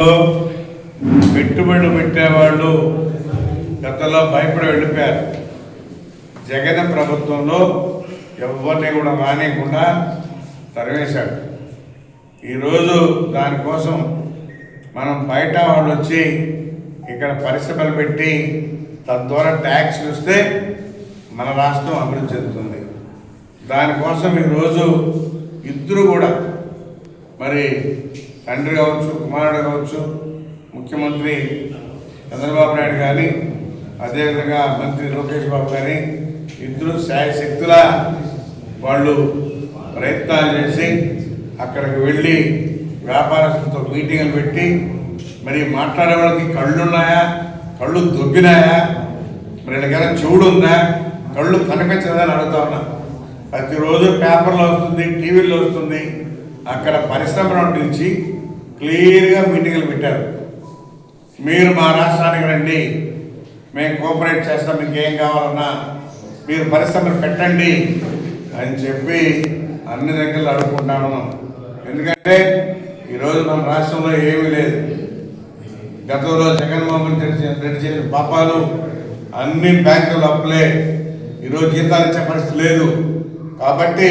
రాష్ట్రంలో పెట్టుబడులు పెట్టేవాళ్ళు గతంలో భయపడి వెళ్ళిపోయారు. జగన్ ప్రభుత్వంలో ఎవరిని కూడా మానేయకుండా తరివేశాడు ఈరోజు దానికోసం మనం బయట వాళ్ళు వచ్చి ఇక్కడ పరిశ్రమలు పెట్టి తద్వారా ట్యాక్స్ వస్తే మన రాష్ట్రం అభివృద్ధి చెందుతుంది. దానికోసం ఈరోజు ఇద్దరు కూడా మరి తండ్రి కావచ్చు కుమారుడు కావచ్చు ముఖ్యమంత్రి చంద్రబాబు నాయుడు కానీ అదేవిధంగా మంత్రి లోకేష్ బాబు కానీ ఇద్దరు శాయశక్తుల వాళ్ళు ప్రయత్నాలు చేసి అక్కడికి వెళ్ళి వ్యాపారస్తులతో మీటింగ్లు పెట్టి మరి మాట్లాడేవాళ్ళకి కళ్ళు ఉన్నాయా కళ్ళు దొబ్బినాయా మరి వీళ్ళకైనా చెవుడు ఉందా కళ్ళు కనిపించదా అని అడుగుతా ఉన్నా. ప్రతిరోజు పేపర్లో వస్తుంది టీవీలో వస్తుంది అక్కడ పరిశ్రమను నుంచి క్లియర్గా మీటింగ్లు పెట్టారు. మీరు మా రాష్ట్రానికి రండి. మేము కోఆపరేట్ చేస్తాం. మీకు ఏం కావాలన్నా మీరు పరిశ్రమలు పెట్టండి అని చెప్పి అన్ని దగ్గరలో అడుగుకుంటాను ఎందుకంటే ఈరోజు మన రాష్ట్రంలో ఏమీ లేదు. గతంలో జగన్మోహన్ రెడ్డి రెడ్డి చేసిన పాపాలు అన్ని బ్యాంకులు అప్పులే. ఈరోజు జీతాలు ఇచ్చే పరిస్థితి లేదు. కాబట్టి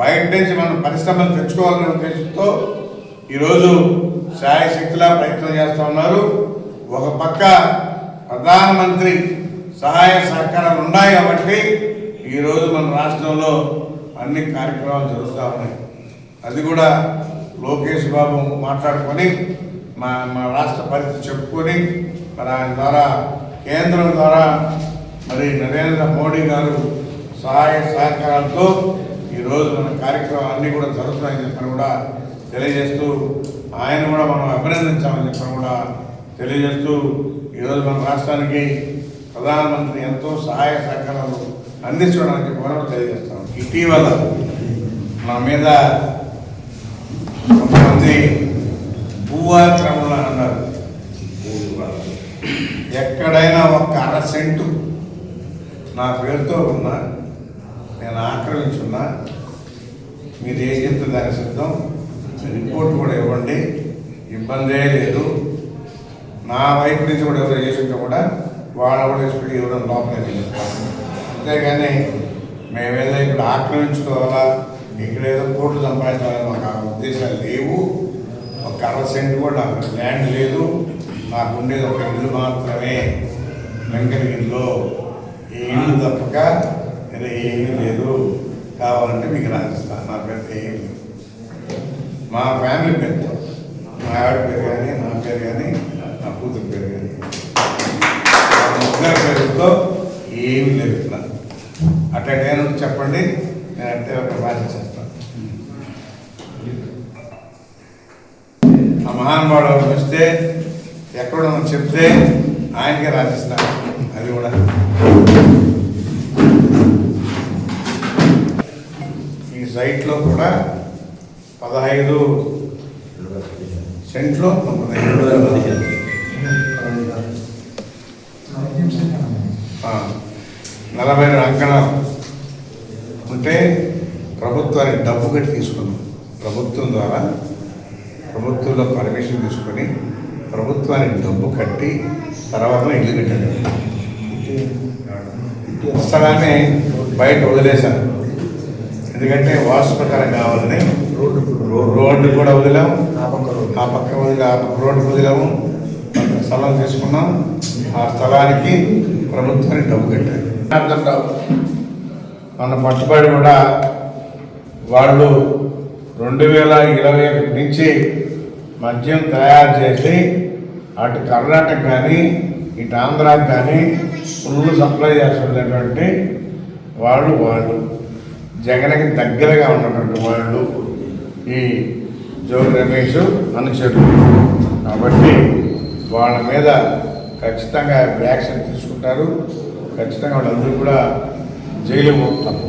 బయట నుంచి మనం పరిశ్రమలు తెచ్చుకోవాలనే ఉద్దేశంతో ఈరోజు శాయశక్తిలా ప్రయత్నం చేస్తూ ఉన్నారు. ఒక పక్క ప్రధానమంత్రి సహాయ సహకారాలు ఉన్నాయి కాబట్టి ఈరోజు మన రాష్ట్రంలో అన్ని కార్యక్రమాలు జరుగుతూ ఉన్నాయి. అది కూడా లోకేష్ బాబు మాట్లాడుకొని మా మా రాష్ట్ర పరిస్థితి చెప్పుకొని మరి ఆయన ద్వారా కేంద్రం ద్వారా మరి నరేంద్ర మోడీ గారు సహాయ సహకారాలతో ఈరోజు మన కార్యక్రమం అన్నీ కూడా జరుగుతున్నాయని చెప్పని కూడా తెలియజేస్తూ ఆయన కూడా మనం అభినందించామని చెప్పని కూడా తెలియజేస్తూ ఈరోజు మన రాష్ట్రానికి ప్రధానమంత్రి ఎంతో సహాయ సహకారాలు అందించడానికి కూడా తెలియజేస్తాం ఇటీవల నా మీద కొంతమంది భూవాక్రమణ అన్నారు. ఎక్కడైనా ఒక అర సెంటు నా పేరుతో ఉన్నా నేను ఆక్రమించున్నా మీరు ఏం చెప్తే దాని సిద్ధం? రిపోర్ట్ కూడా ఇవ్వండి. ఇబ్బందే లేదు. నా వైపు నుంచి కూడా ఎవరు చేసుకుంటే కూడా వాళ్ళ కూడా వేసుకుని ఇవ్వడం లోపలే అంతేగాని మేమేదో ఇక్కడ ఆక్రమించుకోవాలా ఇక్కడ ఏదో కోట్లు సంపాదించాలని ఒక ఉద్దేశాలు లేవు. ఒక అరవై సెంట్ కూడా నాకు ల్యాండ్ లేదు. నాకు ఉండేది ఒక ఇల్లు మాత్రమే వెంకటగిరిలో. ఈ ఇల్లు తప్పక వేరే ఏమీ లేదు. కావాలంటే మీకు రాసిస్తాను. నా పేరు ఏం లేదు. మా ఫ్యామిలీ పెద్ద. మా ఆవిడ పేరు కానీ నా పేరు కానీ నా కూతురు పేరు కానీ ముగ్గురు పేరుతో ఏమి లేదు ఇట్లా అట్లా నేను చెప్పండి నేను అంటే ఒక బాధ్యత చేస్తాను ఆ మహానుభావుడు వస్తే ఎక్కడ చెప్తే ఆయనకే రాసిస్తాను. అది కూడా. ఈ సైట్లో కూడా పదహైదు. సెంట్లో నలభై రెండు అంకణాలు. ఉంటే ప్రభుత్వానికి డబ్బు కట్టి తీసుకున్నాం. ప్రభుత్వం ద్వారా ప్రభుత్వంలో పర్మిషన్ తీసుకొని ప్రభుత్వానికి డబ్బు కట్టి తర్వాత ఇల్లు కట్టాడు స్థలాన్ని బయట వదిలేశాను ఎందుకంటే వాస్తు ప్రకారం కావాలని రోడ్డు కూడా వదిలాం. ఆ పక్క వదిలే ఆ పక్క రోడ్డు వదిలాము. స్థలం తీసుకున్నాం. ఆ స్థలానికి ప్రభుత్వానికి డబ్బు కట్టారు. మన పట్టుబడి కూడా వాళ్ళు రెండు వేల ఇరవై ఒకటి నుంచి మద్యం తయారు చేసి అటు కర్ణాటక కానీ ఇటు ఆంధ్రాకి కానీ ఫుల్ సప్లై చేస్తున్నటువంటి వాళ్ళు వాళ్ళు. జగన్కి దగ్గరగా ఉన్నటువంటి వాళ్ళు ఈ జోగి రమేష్ అనుచరులు కాబట్టి వాళ్ళ మీద ఖచ్చితంగా యాక్షన్ తీసుకుంటారు. ఖచ్చితంగా వాళ్ళందరూ కూడా జైలు పోతారు